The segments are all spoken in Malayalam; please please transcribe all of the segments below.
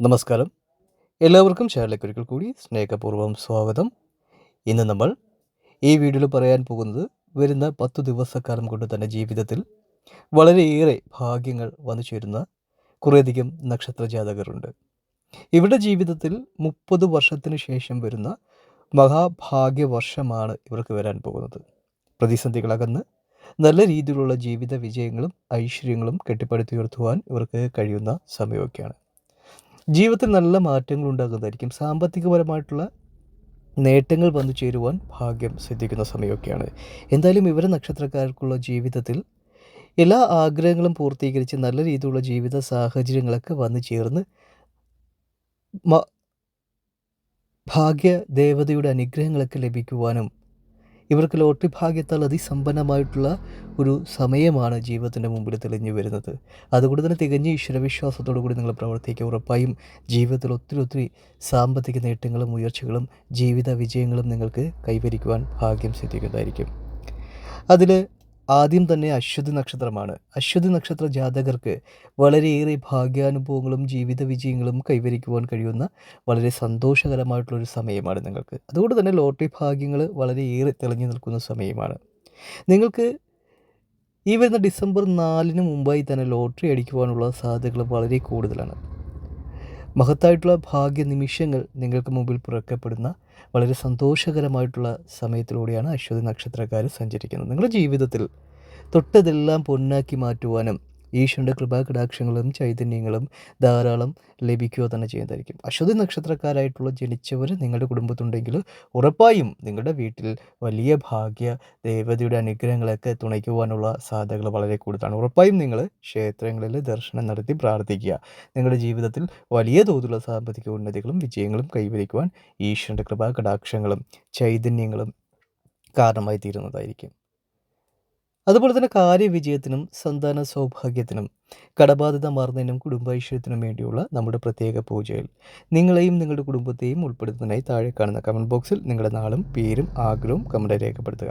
നമസ്കാരം. എല്ലാവർക്കും ചാനലിലേക്ക് ഒരിക്കൽ കൂടി സ്നേഹപൂർവം സ്വാഗതം. ഇന്ന് നമ്മൾ ഈ വീഡിയോയിൽ പറയാൻ പോകുന്നത് വരുന്ന പത്തു ദിവസക്കാലം കൊണ്ട് തന്നെ ജീവിതത്തിൽ വളരെയേറെ ഭാഗ്യങ്ങൾ വന്നു ചേരുന്ന കുറേയധികം നക്ഷത്ര ജാതകരുണ്ട്. ഇവരുടെ ജീവിതത്തിൽ മുപ്പത് വർഷത്തിന് ശേഷം വരുന്ന മഹാഭാഗ്യവർഷമാണ് ഇവർക്ക് വരാൻ പോകുന്നത്. പ്രതിസന്ധികളകന്ന് നല്ല രീതിയിലുള്ള ജീവിത വിജയങ്ങളും ഐശ്വര്യങ്ങളും കെട്ടിപ്പടുത്തുയർത്തുവാൻ ഇവർക്ക് കഴിയുന്ന സമയമൊക്കെയാണ്. ജീവിതത്തിൽ നല്ല മാറ്റങ്ങൾ ഉണ്ടാകുന്നതായിരിക്കും. സാമ്പത്തികപരമായിട്ടുള്ള നേട്ടങ്ങൾ വന്നു ചേരുവാൻ ഭാഗ്യം സിദ്ധിക്കുന്ന സമയമൊക്കെയാണ്. എന്തായാലും ഇവർ നക്ഷത്രക്കാർക്കുള്ള ജീവിതത്തിൽ എല്ലാ ആഗ്രഹങ്ങളും പൂർത്തീകരിച്ച് നല്ല രീതിയിലുള്ള ജീവിത സാഹചര്യങ്ങളൊക്കെ വന്നു ചേർന്ന് ഭാഗ്യ ദേവതയുടെ അനുഗ്രഹങ്ങളൊക്കെ ലഭിക്കുവാനും ഇവർക്ക് ലോട്ടറി ഭാഗ്യത്താൽ അതിസമ്പന്നമായിട്ടുള്ള ഒരു സമയമാണ് ജീവിതത്തിന്റെ മുമ്പിൽ തെളിഞ്ഞു വരുന്നത്. അതുകൊണ്ട് തന്നെ തികഞ്ഞ ഈശ്വരവിശ്വാസത്തോടു കൂടി നിങ്ങൾ പ്രവർത്തിക്കുക. ഉറപ്പായും ജീവിതത്തിൽ ഒത്തിരി ഒത്തിരി സാമ്പത്തിക നേട്ടങ്ങളും ഉയർച്ചകളും ജീവിത വിജയങ്ങളും നിങ്ങൾക്ക് കൈവരിക്കുവാൻ ഭാഗ്യം സിദ്ധിക്കുന്നതായിരിക്കും. അതിൽ ആദ്യം തന്നെ അശ്വതി നക്ഷത്രമാണ്. അശ്വതി നക്ഷത്ര ജാതകർക്ക് വളരെയേറെ ഭാഗ്യാനുഭവങ്ങളും ജീവിത വിജയങ്ങളും കൈവരിക്കുവാൻ കഴിയുന്ന വളരെ സന്തോഷകരമായിട്ടുള്ളൊരു സമയമാണ് നിങ്ങൾക്ക്. അതുകൊണ്ട് തന്നെ ലോട്ടറി ഭാഗ്യങ്ങൾ വളരെയേറെ തെളിഞ്ഞു നിൽക്കുന്ന സമയമാണ്. നിങ്ങൾക്ക് ഈ വരുന്ന ഡിസംബർ നാലിന് മുമ്പായി തന്നെ ലോട്ടറി അടിക്കുവാനുള്ള സാധ്യതകൾ വളരെ കൂടുതലാണ്. മഹത്തായിട്ടുള്ള ഭാഗ്യ നിമിഷങ്ങൾ നിങ്ങൾക്ക് മുമ്പിൽ പുറക്കപ്പെടുന്ന വളരെ സന്തോഷകരമായിട്ടുള്ള സമയത്തിലൂടെയാണ് അശ്വതി നക്ഷത്രക്കാർ സഞ്ചരിക്കുന്നത്. നിങ്ങളുടെ ജീവിതത്തിൽ തൊട്ടതെല്ലാം പൊന്നാക്കി മാറ്റുവാനും ഈശ്വരന്റെ കൃപാകടാക്ഷങ്ങളും ചൈതന്യങ്ങളും ധാരാളം ലഭിക്കുക തന്നെ ചെയ്യുന്നതായിരിക്കും. അശ്വതി നക്ഷത്രക്കാരായിട്ടുള്ള ജനിച്ചവർ നിങ്ങളുടെ കുടുംബത്തുണ്ടെങ്കിൽ ഉറപ്പായും നിങ്ങളുടെ വീട്ടിൽ വലിയ ഭാഗ്യ ദേവതയുടെ അനുഗ്രഹങ്ങളൊക്കെ തുണയ്ക്കുവാനുള്ള സാധ്യതകൾ വളരെ കൂടുതലാണ്. ഉറപ്പായും നിങ്ങൾ ക്ഷേത്രങ്ങളിൽ ദർശനം നടത്തി പ്രാർത്ഥിക്കുക. നിങ്ങളുടെ ജീവിതത്തിൽ വലിയ തോതിലുള്ള സാമ്പത്തിക ഉന്നതികളും വിജയങ്ങളും കൈവരിക്കുവാൻ ഈശ്വരന്റെ കൃപാകടാക്ഷങ്ങളും ചൈതന്യങ്ങളും കാരണമായി തീരുന്നതായിരിക്കും. അതുപോലെ തന്നെ കാര്യവിജയത്തിനും സന്താന സൗഭാഗ്യത്തിനും കടബാധിത മാറുന്നതിനും കുടുംബൈശ്വര്യത്തിനും വേണ്ടിയുള്ള നമ്മുടെ പ്രത്യേക പൂജയിൽ നിങ്ങളെയും നിങ്ങളുടെ കുടുംബത്തെയും ഉൾപ്പെടുത്തുന്നതിനായി താഴെ കാണുന്ന കമന്റ് ബോക്സിൽ നിങ്ങളുടെ നാളും പേരും ആഗ്രഹവും കമന്റ് രേഖപ്പെടുത്തുക.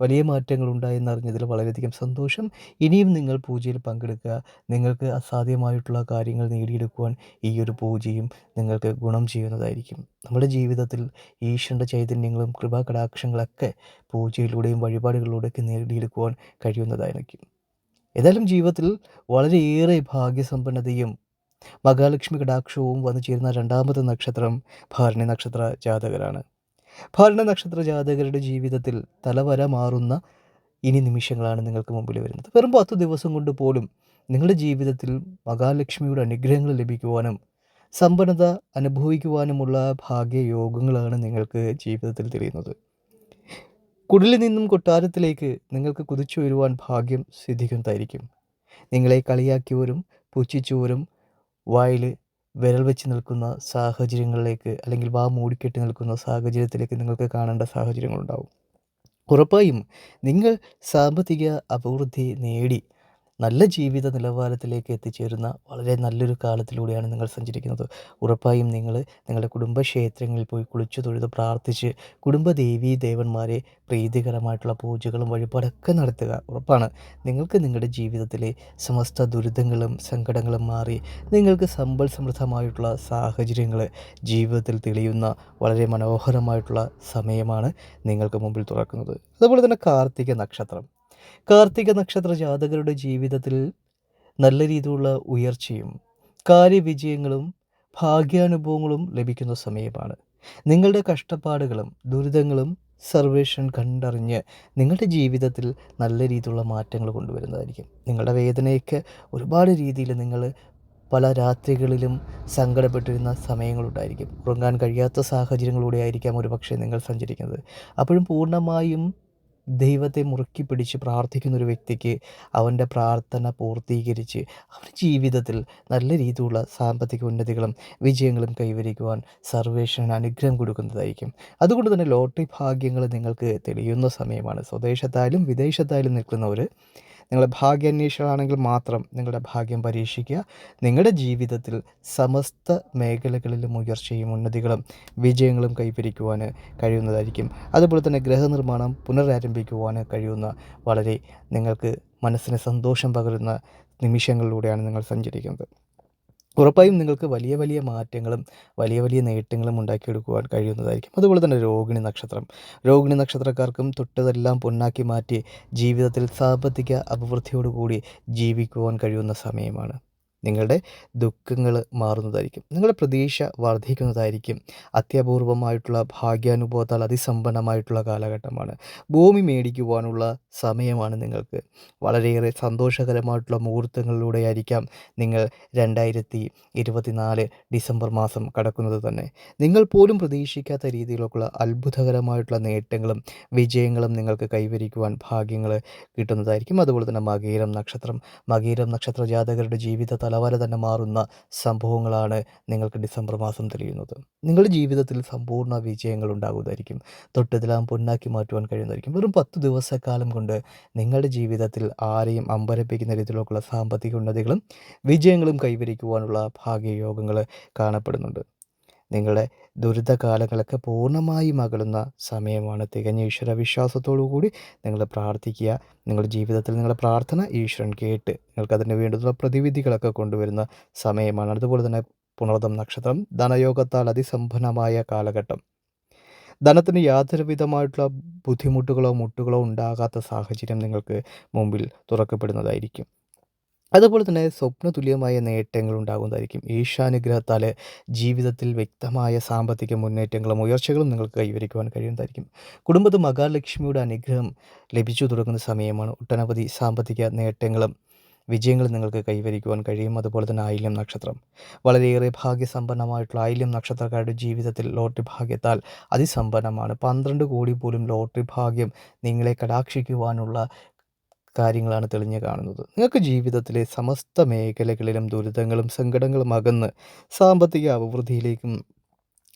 വലിയ മാറ്റങ്ങൾ ഉണ്ടായെന്നറിഞ്ഞതിൽ വളരെയധികം സന്തോഷം. ഇനിയും നിങ്ങൾ പൂജയിൽ പങ്കെടുക്കുക. നിങ്ങൾക്ക് അസാധ്യമായിട്ടുള്ള കാര്യങ്ങൾ നേടിയെടുക്കുവാൻ ഈ ഒരു പൂജയും നിങ്ങൾക്ക് ഗുണം ചെയ്യുന്നതായിരിക്കും. നമ്മുടെ ജീവിതത്തിൽ ഈശ്വരന്റെ ചൈതന്യങ്ങളും കൃപാകടാക്ഷങ്ങളൊക്കെ പൂജയിലൂടെയും വഴിപാടുകളിലൂടെയൊക്കെ നേടിയെടുക്കുവാൻ കഴിയുന്നതായിരിക്കും. ഏതായാലും ജീവിതത്തിൽ വളരെയേറെ ഭാഗ്യസമ്പന്നതയും മഹാലക്ഷ്മി കടാക്ഷവും വന്നു ചേരുന്ന രണ്ടാമത്തെ നക്ഷത്രം ഭാരണി നക്ഷത്ര ജാതകരാണ്. ഭാരണ നക്ഷത്ര ജാതകരുടെ ജീവിതത്തിൽ തലവര മാറുന്ന ഇനി നിമിഷങ്ങളാണ് നിങ്ങൾക്ക് മുമ്പിൽ വരുന്നത്. വെറും പത്ത് ദിവസം കൊണ്ട് പോലും നിങ്ങളുടെ ജീവിതത്തിൽ മഹാലക്ഷ്മിയുടെ അനുഗ്രഹങ്ങൾ ലഭിക്കുവാനും സമ്പന്നത അനുഭവിക്കുവാനുമുള്ള ഭാഗ്യയോഗങ്ങളാണ് നിങ്ങൾക്ക് ജീവിതത്തിൽ തെളിയുന്നത്. കുടിലിൽ നിന്നും കൊട്ടാരത്തിലേക്ക് നിങ്ങൾക്ക് കുതിച്ചു വരുവാൻ ഭാഗ്യം സിദ്ധിക്കുന്നതായിരിക്കും. നിങ്ങളെ കളിയാക്കിയവരും പുച്ഛിച്ചവരും വായിൽ വിരൽ വെച്ച് നിൽക്കുന്ന സാഹചര്യങ്ങളിലേക്ക് അല്ലെങ്കിൽ വാ മൂടിക്കെട്ടി നിൽക്കുന്ന സാഹചര്യത്തിലേക്ക് നിങ്ങൾക്ക് കാണേണ്ട സാഹചര്യങ്ങളുണ്ടാവും. ഉറപ്പായും നിങ്ങൾ സാമ്പത്തിക അഭിവൃദ്ധി നേടി നല്ല ജീവിത നിലവാരത്തിലേക്ക് എത്തിച്ചേരുന്ന വളരെ നല്ലൊരു കാലത്തിലൂടെയാണ് നിങ്ങൾ സഞ്ചരിക്കുന്നത്. ഉറപ്പായും നിങ്ങൾ നിങ്ങളുടെ കുടുംബക്ഷേത്രങ്ങളിൽ പോയി കുളിച്ചു തൊഴുത് പ്രാർത്ഥിച്ച് കുടുംബദേവീ ദേവന്മാരെ പ്രീതികരമായിട്ടുള്ള പൂജകളും വഴിപാടൊക്കെ നടത്തുക. ഉറപ്പാണ്. നിങ്ങൾക്ക് നിങ്ങളുടെ ജീവിതത്തിലെ സമസ്ത ദുരിതങ്ങളും സങ്കടങ്ങളും മാറി നിങ്ങൾക്ക് സമ്പൽ സമൃദ്ധമായിട്ടുള്ള സാഹചര്യങ്ങൾ ജീവിതത്തിൽ തെളിയുന്ന വളരെ മനോഹരമായിട്ടുള്ള സമയമാണ് നിങ്ങൾക്ക് മുമ്പിൽ തുറക്കുന്നത്. അതുപോലെ തന്നെ കാർത്തിക നക്ഷത്രം. കാർത്തിക നക്ഷത്ര ജാതകരുടെ ജീവിതത്തിൽ നല്ല രീതിയിലുള്ള ഉയർച്ചയും കാര്യവിജയങ്ങളും ഭാഗ്യാനുഭവങ്ങളും ലഭിക്കുന്ന സമയമാണ്. നിങ്ങളുടെ കഷ്ടപ്പാടുകളും ദുരിതങ്ങളും സർവേഷൻ കണ്ടറിഞ്ഞ് നിങ്ങളുടെ ജീവിതത്തിൽ നല്ല രീതിയിലുള്ള മാറ്റങ്ങൾ കൊണ്ടുവരുന്നതായിരിക്കും. നിങ്ങളുടെ വേദനയൊക്കെ ഒരുപാട് രീതിയിൽ നിങ്ങൾ പല രാത്രികളിലും സങ്കടപ്പെട്ടിരുന്ന സമയങ്ങളുണ്ടായിരിക്കും. ഉറങ്ങാൻ കഴിയാത്ത സാഹചര്യങ്ങളിലൂടെ ആയിരിക്കാം ഒരുപക്ഷെ നിങ്ങൾ സഞ്ചരിക്കുന്നത്. അപ്പോഴും പൂർണമായും ദൈവത്തെ മുറുക്കി പിടിച്ച് പ്രാർത്ഥിക്കുന്ന ഒരു വ്യക്തിക്ക് അവന്റെ പ്രാർത്ഥന പൂർത്തീകരിച്ച് അവന്റെ ജീവിതത്തിൽ നല്ല രീതിയിലുള്ള സാമ്പത്തിക ഉന്നതികളും വിജയങ്ങളും കൈവരിക്കുവാൻ സർവേശ്വരൻ അനുഗ്രഹം കൊടുക്കുന്നതായിരിക്കും. അതുകൊണ്ട് തന്നെ ലോട്ടറി ഭാഗ്യങ്ങൾ നിങ്ങൾക്ക് തെളിയുന്ന സമയമാണ്. സ്വദേശത്തായാലും വിദേശത്തായാലും നിൽക്കുന്നവർ നിങ്ങൾ ഭാഗ്യാന്വേഷികളാണെങ്കിൽ മാത്രം നിങ്ങളുടെ ഭാഗ്യം പരീക്ഷിക്കുക. നിങ്ങളുടെ ജീവിതത്തിൽ സമസ്ത മേഖലകളിലും ഉയർച്ചയും ഉന്നതികളും വിജയങ്ങളും കൈവരിക്കുവാൻ കഴിയുന്നതായിരിക്കും. അതുപോലെ തന്നെ ഗ്രഹനിർമ്മാണം പുനരാരംഭിക്കുവാൻ കഴിയുന്ന വളരെ നിങ്ങൾക്ക് മനസ്സിന് സന്തോഷം പകരുന്ന നിമിഷങ്ങളിലൂടെയാണ് നിങ്ങൾ സഞ്ചരിക്കുന്നത്. ഉറപ്പായും നിങ്ങൾക്ക് വലിയ വലിയ മാറ്റങ്ങളും വലിയ വലിയ നേട്ടങ്ങളും ഉണ്ടാക്കിയെടുക്കുവാൻ കഴിയുന്നതായിരിക്കും. അതുപോലെ തന്നെ രോഹിണി നക്ഷത്രം. രോഹിണി നക്ഷത്രക്കാർക്കും തൊട്ടതെല്ലാം പൊന്നാക്കി മാറ്റി ജീവിതത്തിൽ സാമ്പത്തിക അഭിവൃദ്ധിയോടുകൂടി ജീവിക്കുവാൻ കഴിയുന്ന സമയമാണ്. നിങ്ങളുടെ ദുഃഖങ്ങൾ മാറുന്നതായിരിക്കും. നിങ്ങളുടെ പ്രതീക്ഷ വർദ്ധിക്കുന്നതായിരിക്കും. അത്യപൂർവമായിട്ടുള്ള ഭാഗ്യാനുഭവത്താൽ അതിസമ്പന്നമായിട്ടുള്ള കാലഘട്ടമാണ്. ഭൂമി മേടിക്കുവാനുള്ള സമയമാണ് നിങ്ങൾക്ക്. വളരെയേറെ സന്തോഷകരമായിട്ടുള്ള മുഹൂർത്തങ്ങളിലൂടെയായിരിക്കാം നിങ്ങൾ രണ്ടായിരത്തി ഇരുപത്തിനാല് ഡിസംബർ മാസം കടക്കുന്നത് തന്നെ. നിങ്ങൾ പോലും പ്രതീക്ഷിക്കാത്ത രീതിയിലുള്ള അത്ഭുതകരമായിട്ടുള്ള നേട്ടങ്ങളും വിജയങ്ങളും നിങ്ങൾക്ക് കൈവരിക്കുവാൻ ഭാഗ്യങ്ങൾ കിട്ടുന്നതായിരിക്കും. അതുപോലെ തന്നെ മകീരം നക്ഷത്രം. മകീരം നക്ഷത്ര ജാതകരുടെ ജീവിത തലവര തന്നെ മാറുന്ന സംഭവങ്ങളാണ് നിങ്ങൾക്ക് ഡിസംബർ മാസം തെളിയുന്നത്. നിങ്ങളുടെ ജീവിതത്തിൽ സമ്പൂർണ വിജയങ്ങൾ ഉണ്ടാകുന്നതായിരിക്കും. തൊട്ടതെല്ലാം പൊന്നാക്കി മാറ്റുവാൻ കഴിയുന്നതായിരിക്കും. വെറും പത്ത് ദിവസക്കാലം കൊണ്ട് നിങ്ങളുടെ ജീവിതത്തിൽ ആരെയും അമ്പരപ്പിക്കുന്ന രീതിയിലുള്ള സാമ്പത്തിക ഉന്നതികളും വിജയങ്ങളും കൈവരിക്കുവാനുള്ള ഭാഗ്യയോഗങ്ങൾ കാണപ്പെടുന്നുണ്ട്. നിങ്ങളുടെ ദുരിതകാലങ്ങളൊക്കെ പൂർണമായും അകലുന്ന സമയമാണ്. തികഞ്ഞ ഈശ്വര വിശ്വാസത്തോടു കൂടി നിങ്ങൾ പ്രാർത്ഥിക്കുക. നിങ്ങളുടെ ജീവിതത്തിൽ നിങ്ങളുടെ പ്രാർത്ഥന ഈശ്വരൻ കേട്ട് നിങ്ങൾക്ക് അതിന് വേണ്ടുന്ന പ്രതിവിധികളൊക്കെ കൊണ്ടുവരുന്ന സമയമാണ്. അതുപോലെ തന്നെ പുണർദം നക്ഷത്രം ധനയോഗത്താൽ അതിസമ്പന്നമായ കാലഘട്ടം. ധനത്തിന് യാതൊരു വിധമായിട്ടുള്ള ബുദ്ധിമുട്ടുകളോ മുട്ടുകളോ ഉണ്ടാകാത്ത സാഹചര്യം നിങ്ങൾക്ക് മുമ്പിൽ തുറക്കപ്പെടുന്നതായിരിക്കും. അതുപോലെ തന്നെ സ്വപ്നതുല്യമായ നേട്ടങ്ങൾ ഉണ്ടാകുന്നതായിരിക്കും ഈശാനുഗ്രഹത്താൽ ജീവിതത്തിൽ വ്യക്തമായ സാമ്പത്തിക മുന്നേറ്റങ്ങളും ഉയർച്ചകളും നിങ്ങൾക്ക് കൈവരിക്കുവാൻ കഴിയുന്നതായിരിക്കും. കുടുംബത്തിൽ മഹാലക്ഷ്മിയുടെ അനുഗ്രഹം ലഭിച്ചു തുടങ്ങുന്ന സമയമാണ് ഒട്ടനവധി സാമ്പത്തിക നേട്ടങ്ങളും വിജയങ്ങളും നിങ്ങൾക്ക് കൈവരിക്കുവാൻ കഴിയും. അതുപോലെ തന്നെ ആയില്യം നക്ഷത്രം. വളരെയേറെ ഭാഗ്യസമ്പന്നമായിട്ടുള്ള ആയില്യം നക്ഷത്രക്കാരുടെ ജീവിതത്തിൽ ലോട്ടറി ഭാഗ്യത്താൽ അതിസമ്പന്നമാണ്. പന്ത്രണ്ട് കോടി പോലും ലോട്ടറി ഭാഗ്യം നിങ്ങളെ കടാക്ഷിക്കുവാനുള്ള കാര്യങ്ങളാണ് തെളിഞ്ഞു കാണുന്നത്. നിങ്ങൾക്ക് ജീവിതത്തിലെ സമസ്ത മേഖലകളിലും ദുരിതങ്ങളും സങ്കടങ്ങളും അകന്ന് സാമ്പത്തിക അഭിവൃദ്ധിയിലേക്കും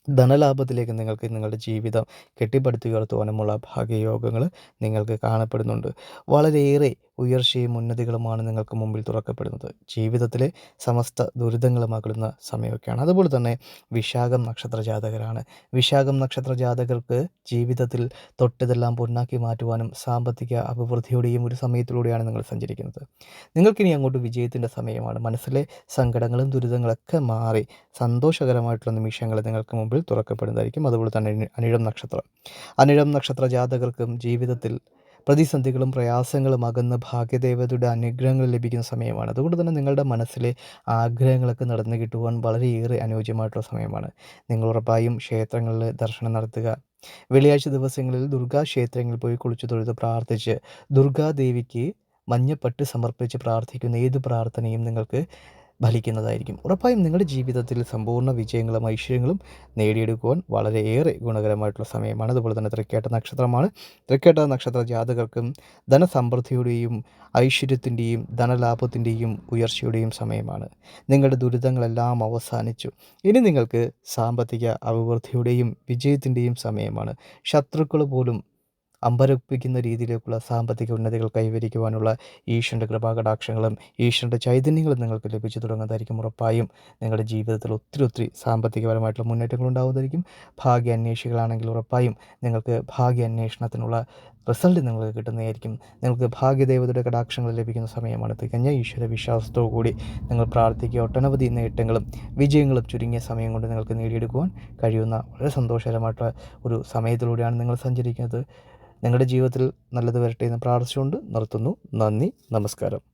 ധനലാഭത്തിലേക്ക് നിങ്ങൾക്ക് നിങ്ങളുടെ ജീവിതം കെട്ടിപ്പടുത്തുയർത്തുവാനുമുള്ള ഭാഗ്യയോഗങ്ങൾ നിങ്ങൾക്ക് കാണപ്പെടുന്നുണ്ട്. വളരെയേറെ ഉയർച്ചയും ഉന്നതികളുമാണ് നിങ്ങൾക്ക് മുമ്പിൽ തുറക്കപ്പെടുന്നത്. ജീവിതത്തിലെ സമസ്ത ദുരിതങ്ങളും അകലുന്ന സമയമൊക്കെയാണ്. അതുപോലെ തന്നെ വിശാഖം നക്ഷത്ര ജാതകരാണ്. വിശാഖം നക്ഷത്ര ജാതകർക്ക് ജീവിതത്തിൽ തൊട്ടതെല്ലാം പൊന്നാക്കി മാറ്റുവാനും സാമ്പത്തിക അഭിവൃദ്ധിയുടെയും ഒരു സമയത്തിലൂടെയാണ് നിങ്ങൾ സഞ്ചരിക്കുന്നത്. നിങ്ങൾക്കിനി അങ്ങോട്ട് വിജയത്തിന്റെ സമയമാണ്. മനസ്സിലെ സങ്കടങ്ങളും ദുരിതങ്ങളൊക്കെ മാറി സന്തോഷകരമായിട്ടുള്ള നിമിഷങ്ങൾ നിങ്ങൾക്ക് മുമ്പിൽ തുറക്കപ്പെടുന്നതായിരിക്കും. അതുപോലെ തന്നെ അനിഴം നക്ഷത്രം. അനിഴം നക്ഷത്ര ജാതകർക്കും ജീവിതത്തിൽ പ്രതിസന്ധികളും പ്രയാസങ്ങളും അകന്ന് ഭാഗ്യദേവതയുടെ അനുഗ്രഹങ്ങൾ ലഭിക്കുന്ന സമയമാണ്. അതുകൊണ്ട് തന്നെ നിങ്ങളുടെ മനസ്സിലെ ആഗ്രഹങ്ങളൊക്കെ നടന്നു കിട്ടുവാൻ വളരെയേറെ അനുയോജ്യമായിട്ടുള്ള സമയമാണ്. നിങ്ങൾ ഉറപ്പായും ക്ഷേത്രങ്ങളിൽ ദർശനം നടത്തുക. വെള്ളിയാഴ്ച ദിവസങ്ങളിൽ ദുർഗാ ക്ഷേത്രങ്ങളിൽ പോയി കുളിച്ചു തൊഴുത് പ്രാർത്ഥിച്ച് ദുർഗാദേവിക്ക് മഞ്ഞപ്പട്ട് സമർപ്പിച്ച് പ്രാർത്ഥിക്കുന്ന ഏത് പ്രാർത്ഥനയും നിങ്ങൾക്ക് ഫലിക്കുന്നതായിരിക്കും. ഉറപ്പായും നിങ്ങളുടെ ജീവിതത്തിൽ സമ്പൂർണ വിജയങ്ങളും ഐശ്വര്യങ്ങളും നേടിയെടുക്കുവാൻ വളരെയേറെ ഗുണകരമായിട്ടുള്ള സമയമാണ്. അതുപോലെ തന്നെ തൃക്കേട്ട നക്ഷത്രമാണ്. തൃക്കേട്ട നക്ഷത്ര ജാതകർക്കും ധനസമൃദ്ധിയുടെയും ഐശ്വര്യത്തിന്റെയും ധനലാഭത്തിന്റെയും ഉയർച്ചയുടെയും സമയമാണ്. നിങ്ങളുടെ ദുരിതങ്ങളെല്ലാം അവസാനിച്ചു. ഇനി നിങ്ങൾക്ക് സാമ്പത്തിക അഭിവൃദ്ധിയുടെയും വിജയത്തിന്റെയും സമയമാണ്. ശത്രുക്കൾ പോലും അമ്പരപ്പിക്കുന്ന രീതിയിലേക്കുള്ള സാമ്പത്തിക ഉന്നതികൾ കൈവരിക്കുവാനുള്ള ഈശ്വരന്റെ കൃപാകടാക്ഷങ്ങളും ഈശ്വരന്റെ ചൈതന്യങ്ങളും നിങ്ങൾക്ക് ലഭിച്ചു തുടങ്ങുന്നതായിരിക്കും ഉറപ്പായും. നിങ്ങളുടെ ജീവിതത്തിൽ ഒത്തിരി ഒത്തിരി സാമ്പത്തികപരമായിട്ടുള്ള മുന്നേറ്റങ്ങൾ ഉണ്ടാകുന്നതായിരിക്കും ഭാഗ്യ അന്വേഷികളാണെങ്കിൽ ഉറപ്പായും നിങ്ങൾക്ക് ഭാഗ്യ അന്വേഷണത്തിനുള്ള റിസൾട്ട് നിങ്ങൾക്ക് കിട്ടുന്നതായിരിക്കും. നിങ്ങൾക്ക് ഭാഗ്യദേവതയുടെ കടാക്ഷങ്ങൾ ലഭിക്കുന്ന സമയമാണ് തികഞ്ഞ ഈശ്വര വിശ്വാസത്തോടു കൂടി നിങ്ങൾ പ്രാർത്ഥിക്കുക. ഒട്ടനവധി നേട്ടങ്ങളും വിജയങ്ങളും ചുരുങ്ങിയ സമയം കൊണ്ട് നിങ്ങൾക്ക് നേടിയെടുക്കുവാൻ കഴിയുന്ന വളരെ സന്തോഷകരമായിട്ടുള്ള ഒരു സമയത്തിലൂടെയാണ് നിങ്ങൾ സഞ്ചരിക്കുന്നത്. നിങ്ങളുടെ ജീവിതത്തിൽ നല്ലത് വരട്ടെ എന്ന് പ്രാർത്ഥിച്ചുകൊണ്ട് നിർത്തുന്നു. നന്ദി. നമസ്കാരം.